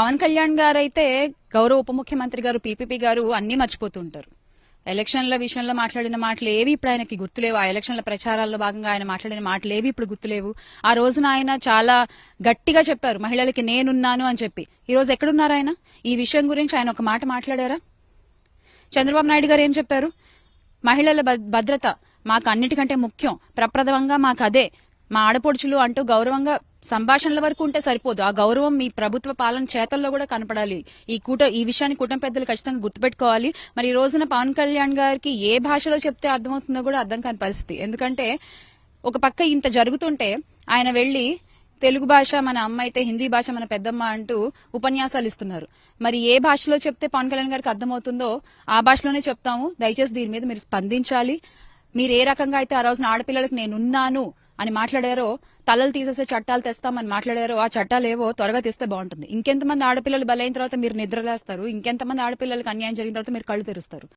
పవన్ కళ్యాణ్ గారు అయితే గౌరవ ఉప ముఖ్యమంత్రి గారు పీపీపీ గారు అన్ని మర్చిపోతుంటారు. ఎలక్షన్ల విషయంలో మాట్లాడిన మాటలు ఏవి ఇప్పుడు ఆయనకి గుర్తులేవు. ఆ ఎలక్షన్ల ప్రచారాల్లో భాగంగా ఆయన మాట్లాడిన మాటలు ఏవి ఇప్పుడు గుర్తులేవు. ఆ రోజున ఆయన చాలా గట్టిగా చెప్పారు మహిళలకి నేనున్నాను అని చెప్పి. ఈ రోజు ఎక్కడున్నారు ఆయన? ఈ విషయం గురించి ఆయన ఒక మాట మాట్లాడారా? చంద్రబాబు నాయుడు గారు ఏం చెప్పారు? మహిళల భద్రత మాకు అన్నిటికంటే ముఖ్యం. ప్రప్రథమంగా మాకు అదే. మా ఆడపడుచులు అంటూ గౌరవంగా సంభాషణల వరకు ఉంటే సరిపోదు. ఆ గౌరవం మీ ప్రభుత్వ పాలన చేతల్లో కూడా కనపడాలి. ఈ కూట ఈ విషయాన్ని కుటుంబ పెద్దలు ఖచ్చితంగా గుర్తుపెట్టుకోవాలి. మరి ఈ రోజున పవన్ కళ్యాణ్ గారికి ఏ భాషలో చెప్తే అర్థమవుతుందో కూడా అర్థం కాని పరిస్థితి. ఎందుకంటే ఒక పక్క ఇంత జరుగుతుంటే ఆయన వెళ్ళి తెలుగు భాష మన అమ్మ అయితే హిందీ భాష మన పెద్దమ్మ అంటూ ఉపన్యాసాలు ఇస్తున్నారు. మరి ఏ భాషలో చెప్తే పవన్ కళ్యాణ్ గారికి అర్థమవుతుందో ఆ భాషలోనే చెప్తాము. దయచేసి దీని మీద మీరు స్పందించాలి. మీరు ఏ రకంగా అయితే ఆ రోజున ఆడపిల్లలకు నేనున్నాను అని మాట్లాడారో తలలు తీసేసే చట్టాలు తెస్తామని మాట్లాడారో ఆ చట్టాలు ఏవో త్వరగా తెస్తే బాగుంటుంది. ఇంకెంతమంది ఆడపిల్లలు బలైన తర్వాత మీరు నిద్రలేస్తారు ఇంకెంతమంది ఆడపిల్లలకు అన్యాయం జరిగిన తర్వాత మీరు కళ్ళు తెరుస్తారు.